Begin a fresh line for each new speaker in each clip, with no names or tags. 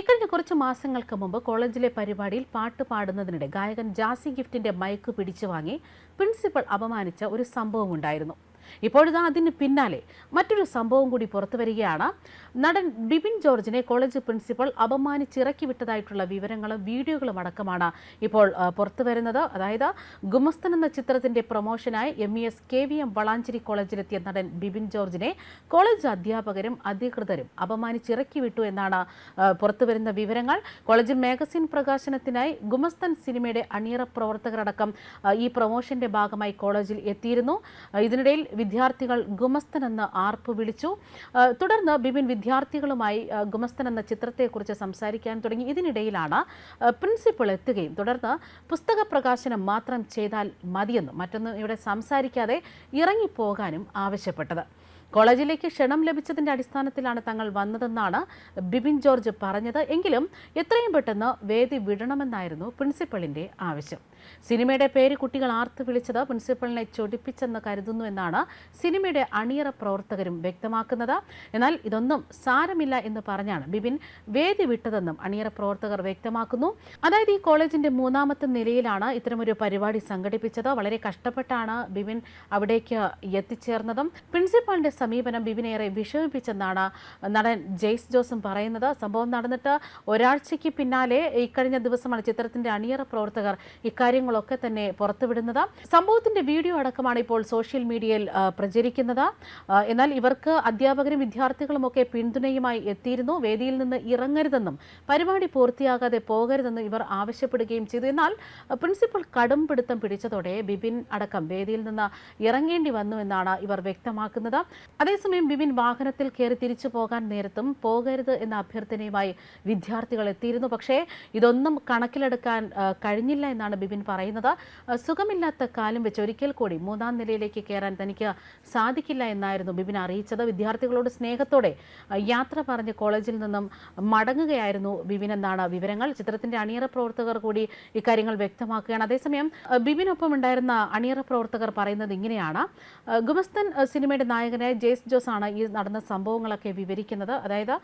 ഇക്കഴിഞ്ഞ കുറച്ച് മാസങ്ങൾക്ക് മുമ്പ് കോളേജിലെ പരിപാടിയിൽ പാട്ട് പാടുന്നതിനിടെ ഗായകൻ ജാസി ഗിഫ്റ്റിന്റെ മയക്ക് പിടിച്ചു വാങ്ങി പ്രിൻസിപ്പൽ അപമാനിച്ച ഒരു സംഭവം ഉണ്ടായിരുന്നു ഇപ്പോഴിതാ അതിന് പിന്നാലെ മറ്റൊരു സംഭവം കൂടി പുറത്തു വരികയാണ്. നടൻ ബിബിൻ ജോർജിനെ കോളേജ് പ്രിൻസിപ്പൽ അപമാനിച്ചിറക്കി വിട്ടതായിട്ടുള്ള വിവരങ്ങളും വീഡിയോകളും അടക്കമാണ് ഇപ്പോൾ പുറത്തു വരുന്നത്. അതായത് ഗുമസ്തൻ എന്ന ചിത്രത്തിന്റെ പ്രൊമോഷനായി M E S K V M Valanchery കോളേജിലെത്തിയ നടൻ ബിബിൻ ജോർജിനെ കോളേജ് അധ്യാപകരും അധികൃതരും അപമാനിച്ചിറക്കി വിട്ടു എന്നാണ് പുറത്തു വരുന്ന വിവരങ്ങൾ. കോളേജ് മാഗസിൻ പ്രകാശനത്തിനായി ഗുമസ്തൻ സിനിമയുടെ അണിയറ പ്രവർത്തകരടക്കം ഈ പ്രൊമോഷന്റെ ഭാഗമായി കോളേജിൽ എത്തിയിരുന്നു. ഇതിനിടയിൽ വിദ്യാർത്ഥികൾ ഗുമസ്തനെന്ന് ആർപ്പ് വിളിച്ചു. തുടർന്ന് ബിബിൻ വിദ്യാർത്ഥികളുമായി ഗുമസ്തൻ എന്ന ചിത്രത്തെക്കുറിച്ച് സംസാരിക്കാൻ തുടങ്ങി. ഇതിനിടയിലാണ് പ്രിൻസിപ്പൾ എത്തുകയും തുടർന്ന് പുസ്തക പ്രകാശനം മാത്രം ചെയ്താൽ മതിയെന്നും മറ്റൊന്നും ഇവിടെ സംസാരിക്കാതെ ഇറങ്ങിപ്പോകാനും ആവശ്യപ്പെട്ടത്. കോളേജിലേക്ക് ക്ഷണം ലഭിച്ചതിന്റെ അടിസ്ഥാനത്തിലാണ് തങ്ങൾ വന്നതെന്നാണ് ബിബിൻ ജോർജ് പറഞ്ഞത്. എങ്കിലും എത്രയും പെട്ടെന്ന് വേദി വിടണമെന്നായിരുന്നു പ്രിൻസിപ്പളിന്റെ ആവശ്യം. സിനിമയുടെ പേര് കുട്ടികൾ ആർത്ത് വിളിച്ചത് പ്രിൻസിപ്പളിനെ ചൊടിപ്പിച്ചെന്ന് കരുതുന്നു എന്നാണ് സിനിമയുടെ അണിയറ പ്രവർത്തകരും വ്യക്തമാക്കുന്നത്. എന്നാൽ ഇതൊന്നും സാരമില്ല എന്ന് പറഞ്ഞാണ് ബിബിൻ വേദി വിട്ടതെന്നും അണിയറ പ്രവർത്തകർ വ്യക്തമാക്കുന്നു. അതായത് ഈ കോളേജിന്റെ മൂന്നാമത്തെ നിലയിലാണ് ഇത്തരമൊരു പരിപാടി സംഘടിപ്പിച്ചത്. വളരെ കഷ്ടപ്പെട്ടാണ് ബിബിൻ അവിടേക്ക് എത്തിച്ചേർന്നതും. പ്രിൻസിപ്പാളിന്റെ സമീപനം ബിബിനേറെ വിഷമിപ്പിച്ചെന്നാണ് നടൻ ജെയ്സ് ജോസും പറയുന്നത്. സംഭവം നടന്നിട്ട് ഒരാഴ്ചയ്ക്ക് പിന്നാലെ ഇക്കഴിഞ്ഞ ദിവസമാണ് ചിത്രത്തിന്റെ അണിയറ പ്രവർത്തകർ ഇക്കാര്യങ്ങളൊക്കെ തന്നെ പുറത്തുവിടുന്നത്. സംഭവത്തിന്റെ വീഡിയോ അടക്കമാണ് ഇപ്പോൾ സോഷ്യൽ മീഡിയയിൽ പ്രചരിക്കുന്നത്. എന്നാൽ ഇവർക്ക് അധ്യാപകരും വിദ്യാർത്ഥികളും ഒക്കെ പിന്തുണയുമായി എത്തിയിരുന്നു. വേദിയിൽ നിന്ന് ഇറങ്ങരുതെന്നും പരിപാടി പൂർത്തിയാകാതെ പോകരുതെന്നും ഇവർ ആവശ്യപ്പെടുകയും ചെയ്തു. എന്നാൽ പ്രിൻസിപ്പൽ കടും പിടുത്തം പിടിച്ചതോടെ ബിബിൻ അടക്കം വേദിയിൽ നിന്ന് ഇറങ്ങേണ്ടി വന്നു എന്നാണ് ഇവർ വ്യക്തമാക്കുന്നത്. അതേസമയം ബിബിൻ വാഹനത്തിൽ കയറി തിരിച്ചു പോകാൻ നേരത്തും പോകരുത് എന്ന അഭ്യർത്ഥനയുമായി വിദ്യാർത്ഥികൾ എത്തിയിരുന്നു. പക്ഷേ ഇതൊന്നും കണക്കിലെടുക്കാൻ കഴിഞ്ഞില്ല എന്നാണ് ബിബിൻ പറയുന്നത് സുഖമില്ലാത്ത കാലം വെച്ച് ഒരിക്കൽ കൂടി മൂന്നാം നിലയിലേക്ക് കയറാൻ തനിക്ക് സാധിക്കില്ല എന്നായിരുന്നു ബിബിൻ അറിയിച്ചത്. വിദ്യാർത്ഥികളോട് സ്നേഹത്തോടെ യാത്ര പറഞ്ഞ് കോളേജിൽ നിന്നും മടങ്ങുകയായിരുന്നു ബിബിൻ എന്നാണ് വിവരങ്ങൾ. ചിത്രത്തിന്റെ അണിയറ പ്രവർത്തകർ കൂടി ഇക്കാര്യങ്ങൾ വ്യക്തമാക്കുകയാണ്. അതേസമയം ബിബിനൊപ്പം ഉണ്ടായിരുന്ന അണിയറ പ്രവർത്തകർ പറയുന്നത് ഇങ്ങനെയാണ്. ഗുമസ്തൻ സിനിമയുടെ നായകനായ ജെയ്സ് ജോസ് ആണ് ഈ നടന്ന സംഭവങ്ങളൊക്കെ വിവരിക്കുന്നത്. അതായത്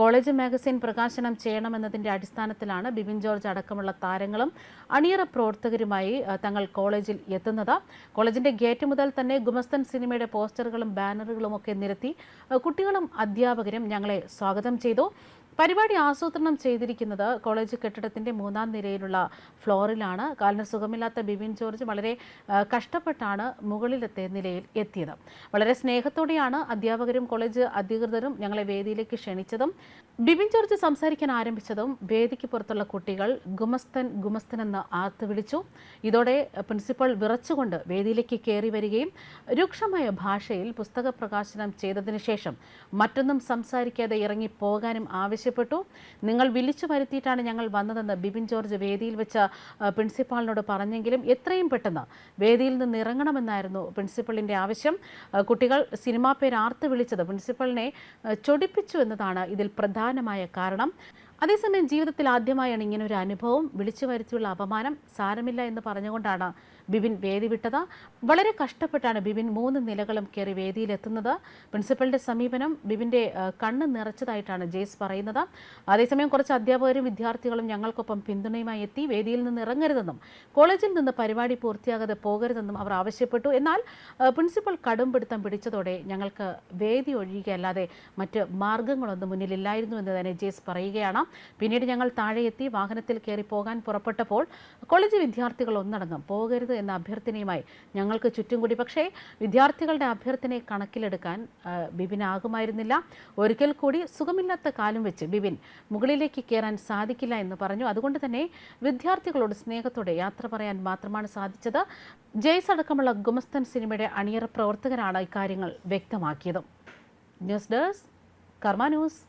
കോളേജ് മാഗസിൻ പ്രകാശനം ചെയ്യണമെന്നതിന്റെ അടിസ്ഥാനത്തിലാണ് ബിബിൻ ജോർജ് അടക്കമുള്ള താരങ്ങളും അണിയറ പ്രവർത്തകരുമായി തങ്ങൾ കോളേജിൽ എത്തുന്നത്. കോളേജിന്റെ ഗേറ്റ് മുതൽ തന്നെ ഗുമസ്തൻ സിനിമയുടെ പോസ്റ്ററുകളും ബാനറുകളും ഒക്കെ നിരത്തി കുട്ടികളും അധ്യാപകരും ഞങ്ങളെ സ്വാഗതം ചെയ്തു. പരിപാടി ആസൂത്രണം ചെയ്തിരിക്കുന്നത് കോളേജ് കെട്ടിടത്തിന്റെ മൂന്നാം നിരയിലുള്ള ഫ്ലോറിലാണ്. കാലിന് സുഖമില്ലാത്ത ബിബിൻ ജോർജ് വളരെ കഷ്ടപ്പെട്ടാണ് മുകളിലത്തെ നിലയിൽ എത്തിയത്. വളരെ സ്നേഹത്തോടെയാണ് അധ്യാപകരും കോളേജ് അധികൃതരും ഞങ്ങളെ വേദിയിലേക്ക് ക്ഷണിച്ചതും. ബിബിൻ ജോർജ് സംസാരിക്കാൻ ആരംഭിച്ചതും വേദിക്ക് പുറത്തുള്ള കുട്ടികൾ ഗുമസ്തൻ ഗുമസ്തൻ എന്ന് ആർത്ത് വിളിച്ചു ഇതോടെ പ്രിൻസിപ്പൽ വിറച്ചുകൊണ്ട് വേദിയിലേക്ക് കയറി വരികയും രൂക്ഷമായ ഭാഷയിൽ പുസ്തക പ്രകാശനം ചെയ്തതിനു ശേഷം മറ്റൊന്നും സംസാരിക്കാതെ ഇറങ്ങി പോകാനും ആവശ്യപ്പെട്ടു. നിങ്ങൾ വിളിച്ചു വരുത്തിയിട്ടാണ് ഞങ്ങൾ വന്നതെന്ന് ബിബിൻ ജോർജ് വേദിയിൽ വെച്ച പ്രിൻസിപ്പാളിനോട് പറഞ്ഞെങ്കിലും എത്രയും പെട്ടെന്ന് വേദിയിൽ നിന്ന് ഇറങ്ങണമെന്നായിരുന്നു പ്രിൻസിപ്പളിന്റെ ആവശ്യം. കുട്ടികൾ സിനിമാ പേര് ആർത്ത് വിളിച്ചത് പ്രിൻസിപ്പളിനെ ചൊടിപ്പിച്ചു എന്നതാണ് ഇതിൽ പ്രധാനമായ കാരണം. അതേസമയം ജീവിതത്തിൽ ആദ്യമായാണ് ഇങ്ങനെ ഒരു അനുഭവം. വിളിച്ചു വരുത്തിയുള്ള അപമാനം സാരമില്ല എന്ന് പറഞ്ഞുകൊണ്ടാണ് ബിബിൻ വേദി വിട്ടത്. വളരെ കഷ്ടപ്പെട്ടാണ് ബിബിൻ മൂന്ന് നിലകളും കയറി വേദിയിലെത്തുന്നത്. പ്രിൻസിപ്പലിന്റെ സമീപനം ബിബിന്റെ കണ്ണ് നിറച്ചതായിട്ടാണ് ജെയ്സ് പറയുന്നത്. അതേസമയം കുറച്ച് അധ്യാപകരും വിദ്യാർത്ഥികളും ഞങ്ങൾക്കൊപ്പം പിന്തുണയുമായി എത്തി വേദിയിൽ നിന്ന് ഇറങ്ങരുതെന്നും കോളേജിൽ നിന്ന് പരിപാടി പൂർത്തിയാകാതെ പോകരുതെന്നും അവർ ആവശ്യപ്പെട്ടു. എന്നാൽ പ്രിൻസിപ്പൽ കടും പിടുത്തം പിടിച്ചതോടെ ഞങ്ങൾക്ക് വേദി ഒഴിയുകയല്ലാതെ മറ്റ് മാർഗങ്ങളൊന്നും മുന്നിലില്ലായിരുന്നു എന്ന് തന്നെ ജെയ്സ് പറയുകയാണ്. പിന്നീട് ഞങ്ങൾ താഴെ എത്തി വാഹനത്തിൽ കയറി പോകാൻ പുറപ്പെട്ടപ്പോൾ കോളേജ് വിദ്യാർത്ഥികൾ ഒന്നടങ്കം പോകരുത് എന്ന അഭ്യർത്ഥനയുമായി ഞങ്ങൾക്ക് ചുറ്റും കൂടി. പക്ഷേ വിദ്യാർത്ഥികളുടെ അഭ്യർത്ഥനയെ കണക്കിലെടുക്കാൻ ബിബിനാകുമായിരുന്നില്ല ഒരിക്കൽ കൂടി സുഖമില്ലാത്ത കാലം വെച്ച് ബിബിൻ മുകളിലേക്ക് കയറാൻ സാധിക്കില്ല എന്ന് പറഞ്ഞു. അതുകൊണ്ട് തന്നെ വിദ്യാർത്ഥികളോട് സ്നേഹത്തോടെ യാത്ര പറയാൻ മാത്രമാണ് സാധിച്ചത്. ജയ്സ് അടക്കമുള്ള ഗുമസ്തൻ സിനിമയുടെ അണിയറ പ്രവർത്തകരാണ് ഇക്കാര്യങ്ങൾ വ്യക്തമാക്കിയത്. News desk Karma news.